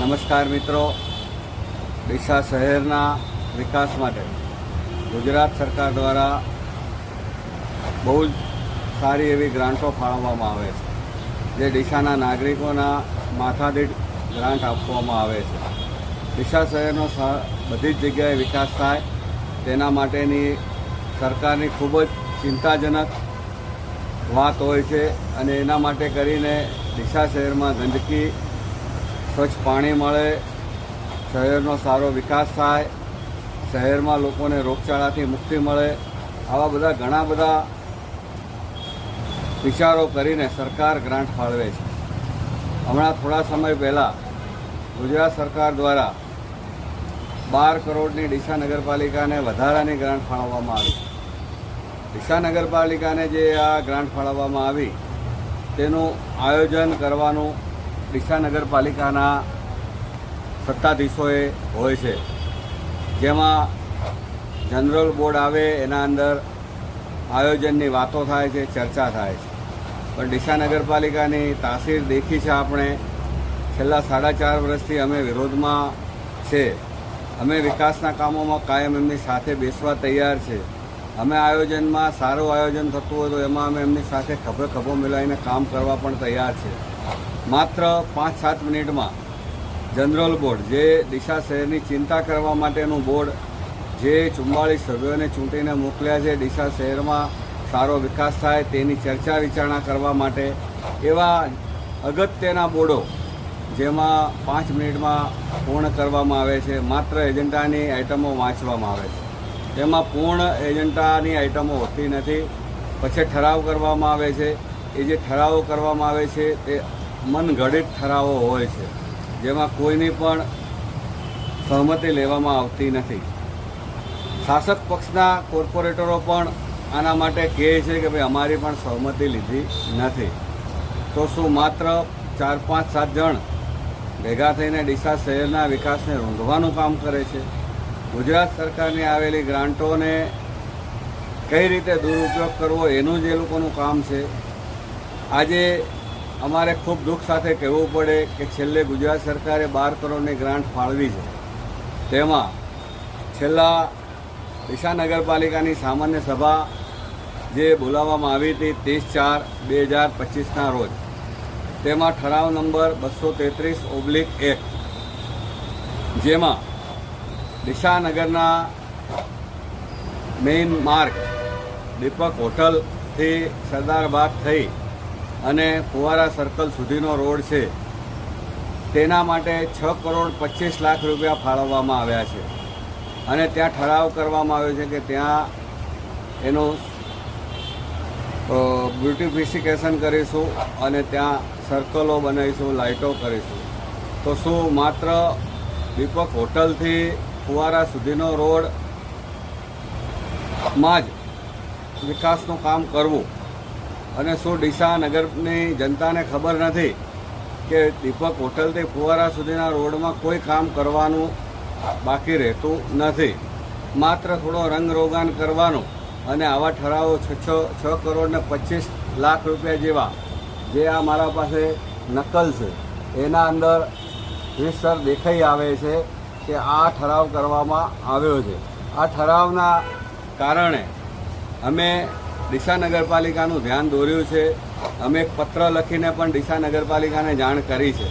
નમસ્કાર મિત્રો. ડીસા શહેરના વિકાસ માટે ગુજરાત સરકાર દ્વારા બહુ જ સારી એવી ગ્રાન્ટો ફાળવવામાં આવે છે, જે ડીસાના નાગરિકોના માથાદીઠ ગ્રાન્ટ આપવામાં આવે છે. ડીસા શહેરનો બધી જ જગ્યાએ વિકાસ થાય, તેના માટેની સરકારની ખૂબ જ ચિંતાજનક વાત હોય છે અને એના માટે કરીને ડીસા શહેરમાં ગંદકી સ્વચ્છ પાણી મળે, શહેરનો સારો વિકાસ થાય, શહેરમાં લોકોને રોગચાળાથી મુક્તિ મળે, આવા બધા ઘણા બધા વિચારો કરીને સરકાર ગ્રાન્ટ ફાળવે છે. હમણાં થોડા સમય પહેલાં ગુજરાત સરકાર દ્વારા બાર કરોડની ડીસા નગરપાલિકાને વધારાની ગ્રાન્ટ ફાળવવામાં આવી. ડીસા નગરપાલિકાને જે આ ગ્રાન્ટ ફાળવવામાં આવી, તેનું આયોજન કરવાનું ડીસા નગરપાલિકાના સત્તાધીશોએ હોય છે. જેમાં જનરલ બોર્ડ આવે, એના અંદર આયોજનની વાતો થાય છે, ચર્ચા થાય છે. પણ ડીસા નગરપાલિકાની તાસીર દેખી છે આપણે. છેલ્લા સાડા ચાર વર્ષથી અમે વિરોધમાં છે. અમે વિકાસના કામોમાં કાયમ એમની સાથે બેસવા તૈયાર છે. અમે આયોજનમાં સારું આયોજન થતું હોય તો એમાં અમે એમની સાથે ખભે ખભો મિલાવીને કામ કરવા પણ તૈયાર છે. માત્ર પાંચ સાત મિનિટમાં જનરલ બોર્ડ, જે દિશા શહેરની ચિંતા કરવા માટેનું બોર્ડ, જે ચુમ્માળીસ સભ્યોને ચૂંટીને મોકલ્યા છે ડીસા શહેરમાં સારો વિકાસ થાય તેની ચર્ચા વિચારણા કરવા માટે, એવા અગત્યના બોર્ડો જેમાં પાંચ મિનિટમાં પૂર્ણ કરવામાં આવે છે, માત્ર એજન્ડાની આઇટમો વાંચવામાં આવે છે. તેમાં પૂર્ણ એજન્ડાની આઇટમો હોતી નથી, પછી ઠરાવ કરવામાં આવે છે. એ જે ઠરાવો કરવામાં આવે છે, તે મનગઢિત ઠરાવો હોય છે, જેમાં કોઈની પણ સહમતિ લેવામાં આવતી નથી. શાસક પક્ષના કોર્પોરેટરો પણ આના માટે કહે છે કે ભાઈ, અમારી પણ સહમતિ લીધી નથી. તો શું માત્ર ચાર, પાંચ, સાત જણ ભેગા થઈને ડીસા શહેરના વિકાસને રૂંધવાનું કામ કરે છે? ગુજરાત સરકારની આવેલી ગ્રાન્ટોને કઈ રીતે દુરુપયોગ કરવો, એનું જે લોકોનું કામ છે. આજે અમારે ખૂબ દુઃખ સાથે કહેવું પડે કે છેલ્લે ગુજરાત સરકારે બાર કરોડની ગ્રાન્ટ ફાળવી છે. તેમાં છેલ્લા ડીસા નગરપાલિકાની સામાન્ય સભા જે બોલાવવામાં આવી હતી ત્રીસ ચાર બે હજાર પચીસના રોજ, તેમાં ઠરાવ નંબર બસો તેત્રીસ ઓબ્લિક એક, જેમાં ડીસા નગરના મેઇન માર્ગ, દીપક હોટલથી સરદાર બાગ થઈ અને ફુવારા સર્કલ સુધીનો રોડ છે, તેના માટે છ કરોડ પચીસ લાખ રૂપિયા ફાળવવામાં આવ્યા છે. અને ત્યાં ઠરાવ કરવામાં આવ્યો છે કે ત્યાં એનું બ્યુટિફિકેશન કરીશું અને ત્યાં સર્કલો બનાવીશું, લાઇટો કરીશું. તો શું માત્ર દીપક હોટલથી ફુવારા સુધીનો રોડમાં જ વિકાસનું કામ કરવું અને શું ડીસા નગરની જનતાને ખબર નથી કે દીપક હોટલથી ફુવારા સુધીના રોડમાં કોઈ કામ કરવાનું બાકી રહેતું નથી. માત્ર થોડો રંગ કરવાનો અને આવા ઠરાવો છ છ છ કરોડ ને પચીસ લાખ રૂપિયા જેવા જે આ મારા પાસે નકલ છે, એના અંદર વિસ્તર દેખાઈ આવે છે કે આ ઠરાવ કરવામાં આવ્યો છે. આ ઠરાવના કારણે અમે ડીસા નગરપાલિકાનું ધ્યાન દોર્યું છે. અમે એક પત્ર લખીને પણ ડીસા નગરપાલિકાને જાણ કરી છે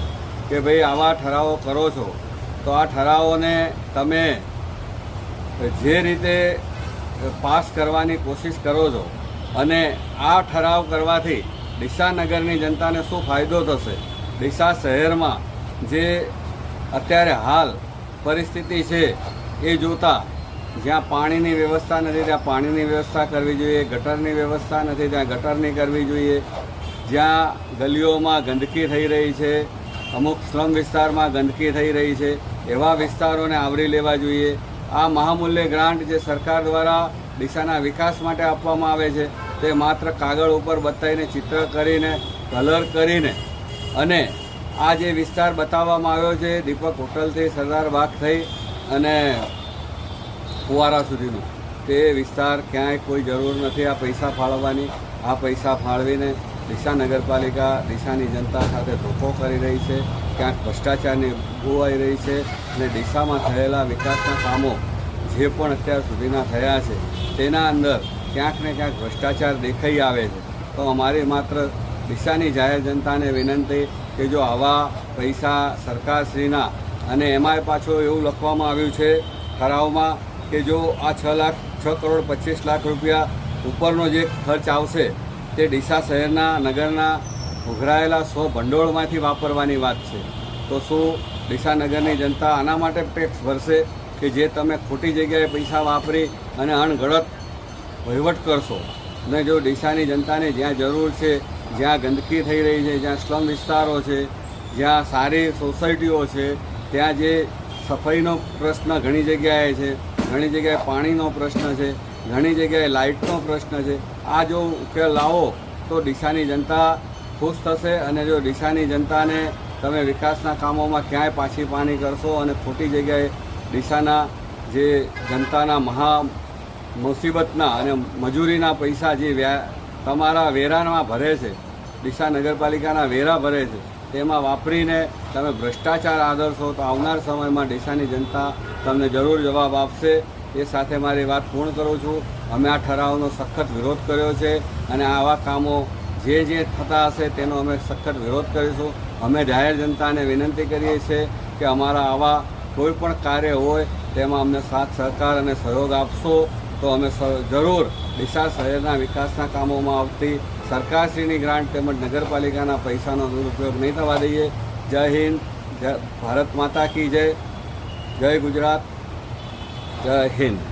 કે ભાઈ આવા ઠરાવો કરો છો. તો આ ઠરાવોને તમે જે રીતે પાસ કરવાની કોશિશ કરો છો અને આ ઠરાવ કરવાથી ડીસા નગરની જનતાને શું ફાયદો થશે? ડીસા શહેરમાં જે અત્યારે હાલ પરિસ્થિતિ છે એ જોતા જ્યાં પાણીની વ્યવસ્થા નથી, ત્યાં પાણીની વ્યવસ્થા કરવી જોઈએ, ગટરની વ્યવસ્થા નથી, ત્યાં ગટરની કરવી જોઈએ. જ્યાં ગલીઓમાં ગંદકી થઈ રહી છે, અમુક સ્લમ વિસ્તારમાં ગંદકી થઈ રહી છે, એવા વિસ્તારોને આવરી લેવા જોઈએ. આ મહામૂલ્ય ગ્રાન્ટ જે સરકાર દ્વારા દિશાના વિકાસ માટે આપવામાં આવે છે, તે માત્ર કાગળ ઉપર બતાવીને, ચિત્ર કરીને, કલર કરીને અને આ જે વિસ્તાર બતાવવામાં આવ્યો છે, દીપક હોટલથી સરદાર બાગ થઈ અને ફુવારા સુધીનું. તે વિસ્તાર ક્યાંય કોઈ જરૂર નથી. આ પૈસા ફાળવવાની, આ પૈસા ફાળવીને ડીસા નગરપાલિકા ડીસાની જનતા સાથે ધોખો કરી રહી છે. ક્યાંક ભ્રષ્ટાચારની ભોવાઈ રહી છે અને ડીસામાં થયેલા વિકાસના કામો જે પણ અત્યાર સુધીના થયા છે, તેના અંદર ક્યાંક ને ક્યાંક ભ્રષ્ટાચાર દેખાઈ આવે છે. તો અમારી માત્ર ડીસાની જાહેર જનતાને વિનંતી કે જો આવા પૈસા સરકારશ્રીના અને એમાંય પાછું એવું લખવામાં આવ્યું છે, ઠરાવમાં કે જો આ છ લાખ, છ કરોડ પચીસ લાખ રૂપિયા ઉપરનો જે ખર્ચ આવશે, તે ડીસા શહેરના, નગરના ઉઘરાયેલા સો ભંડોળમાંથી વાપરવાની વાત છે. તો શું ડીસા નગરની જનતા આના માટે ટેક્સ ભરશે કે જે તમે ખોટી જગ્યાએ પૈસા વાપરી અને અણઘડત વહીવટ કરશો? અને જો ડીસાની જનતાને જ્યાં જરૂર છે, જ્યાં ગંદકી થઈ રહી છે, જ્યાં સ્લમ વિસ્તારો છે, જ્યાં સારી સોસાયટીઓ છે, ત્યાં જે સફાઈનો પ્રશ્ન ઘણી જગ્યાએ છે ઘણી જગ્યાએ પાણીનો પ્રશ્ન છે, ઘણી જગ્યાએ લાઇટનો પ્રશ્ન છે. આ જો ઉકેલ લાવો, તો ડીસાની જનતા ખુશ થશે અને જો ડીસાની જનતાને તમે વિકાસના કામોમાં ક્યાંય પાછી પાણી કરશો અને ખોટી જગ્યાએ ડીસાના જે જનતાના મહા મુસીબતના અને મજૂરીના પૈસા જે તમારા વેરામાં ભરે છે, ડીસા નગરપાલિકાના વેરા ભરે છે તેમાં વાપરીને તમે ભ્રષ્ટાચાર આદરશો તો આવનાર સમયમાં ડીસાની જનતા તમને જરૂર જવાબ આપશે. એ સાથે મારી વાત પૂર્ણ કરું છું. અમે આ ઠરાવનો સખત વિરોધ કર્યો છે અને આવા કામો જે જે થતા હશે તેનો અમે સખત વિરોધ કરીશું. અમે જાહેર જનતાને વિનંતી કરીએ છીએ કે અમારા આવા કોઈ પણ કાર્ય હોય તેમાં અમને સાથ સહકાર અને સહયોગ આપશો. તો અમે જરૂર ડીસા શહેરના વિકાસના કામોમાં આવતી સરકારશ્રીની ગ્રાન્ટ તેમજ નગરપાલિકાના પૈસાનો દુરુપયોગ નહીં થવા દઈએ. જય હિન્દ ભારત માતા કી જય. જય ગુજરાત, જય હિન્દ.